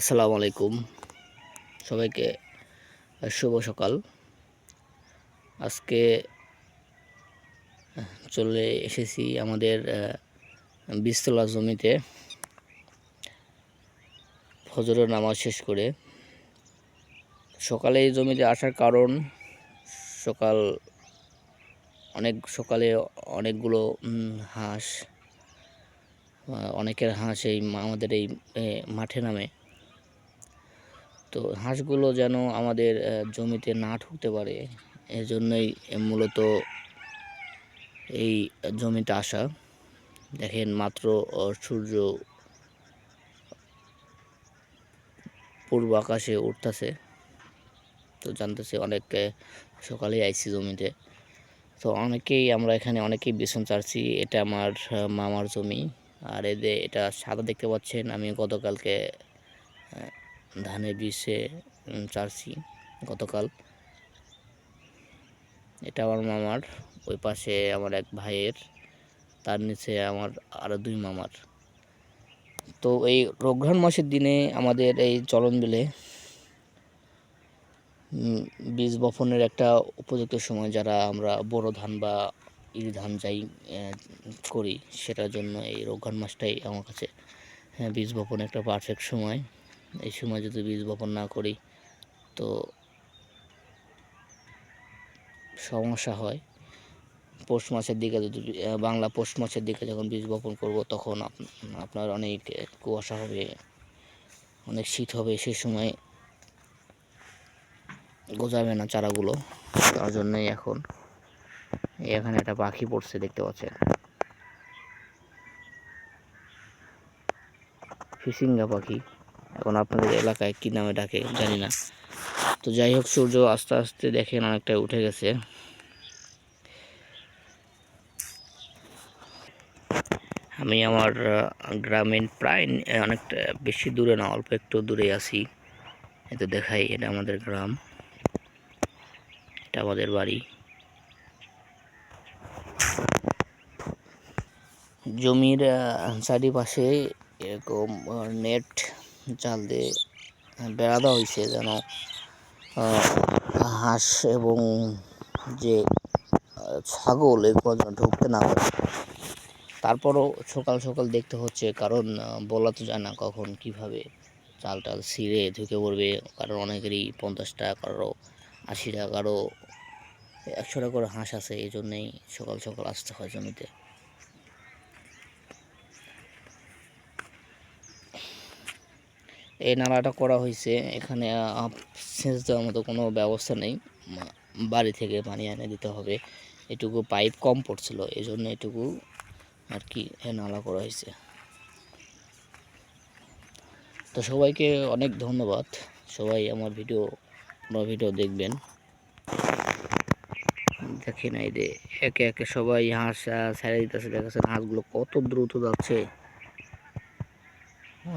আসসালামু আলাইকুম। সবাইকে শুভ সকাল। আজকে চলে এসেছি আমাদের বিস্তলা জমিতে। ফজরের নামাজ শেষ করে। সকালে এই জমিতে আসার কারণ, সকাল, অনেক সকালে অনেকগুলো হাঁস অনেকের হাঁস এই আমাদের এই মাঠে নামে। তো হাঁসগুলো যেন আমাদের জমিতে না ঢুকতে পারে, এজন্যই মূলত এই জমিতে আসা। দেখেন মাত্র সূর্য পূর্ব আকাশে উঠতেছে, তো জানতেছে অনেক সকালেই আইসি জমিতে। তো অনেকেই, আমরা এখানে অনেকেই বেসন চাচ্ছি এটা আমার মামার জমি, আর এদের এটা সাদা দেখতে পাচ্ছেন, আমি গতকালকে ধানের বিষে চারছি গতকাল। এটা আমার মামার ওই পাশে আমার এক ভাইয়ের তার নিচে আমার আরও দুই মামার। তো এই রঘ্রাণ মাসের দিনে আমাদের এই চলন বিলে বীজ বপনের একটা উপযুক্ত সময় যারা আমরা বড় ধান বা ইরি ধান যাই করি সেটার জন্য এই রঘ্রাণ মাসটাই আমার কাছে হ্যাঁ, বীজ বপনের একটা পারফেক্ট সময়। এই সময় যদি বীজ বপন না করি, তো সমস্যা হয়। পৌষ মাসের দিকে যদি বাংলা পৌষ মাসের দিকে যখন বীজ বপন করব, তখন আপনার অনেক কুয়াশা হবে, অনেক শীত হবে সেই সময় গোজাবে না চারাগুলো। তার জন্যই এখন এখানে একটা পাখি পড়ছে দেখতে পাচ্ছেন। ফিসিঙ্গা পাখি। এখন আপনাদের এলাকায় কী নামে ডাকে জানি না। তো যাই হোক, সূর্য আস্তে আস্তে দেখেন অনেকটা উঠে গেছে। আমি আমার গ্রামীণ প্রায় অনেকটা বেশি দূরে না, অল্প একটু দূরে আছি। এতে দেখাই, এটা আমাদের গ্রাম। এটা আমাদের বাড়ি। জমির চারিপাশে এরকম নেট জাল দিয়ে বেড়া দেওয়া হয়েছে যেন হাঁস এবং যে ছাগল এগুলো যেন ঢুকতে না পারে। তারপরও সকাল সকাল দেখতে হচ্ছে, কারণ বলা তো যায় না কখন কীভাবে চাল টাল ছিঁড়ে ঢুকে পড়বে। কারণ অনেকেরই পঞ্চাশ টাকা কারও আশি টাকা কারও একশো টাকা করে হাঁস আছে এই জন্যেই সকাল সকাল আসতে হয় জমিতে। এই নালাটা করা হয়েছে। এখানে সেচ দেওয়ার মতো কোনো ব্যবস্থা নেই। বাড়ি থেকে পানি এনে দিতে হবে। এটুকু পাইপ কম পড়ছিল এই জন্য এটুকু আর কি নালা করা হয়েছে। তো সবাইকে অনেক ধন্যবাদ। সবাই আমার ভিডিও আমার ভিডিও দেখবেন। দেখেন এই যে, একে একে সবাই হাঁস ছেড়ে দিতেছে। দেখাচ্ছে হাঁসগুলো কত দ্রুত যাচ্ছে।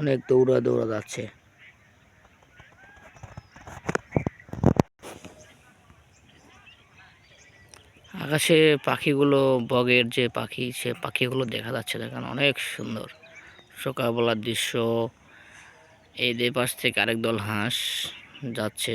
অনেক দৌড়া দৌড়া যাচ্ছে। আকাশে পাখিগুলো, বগের যে পাখি, সে পাখিগুলো দেখা যাচ্ছে দেখেন অনেক সুন্দর। সকালবেলার দৃশ্য, এই পাশ থেকে আরেক দল হাঁস যাচ্ছে।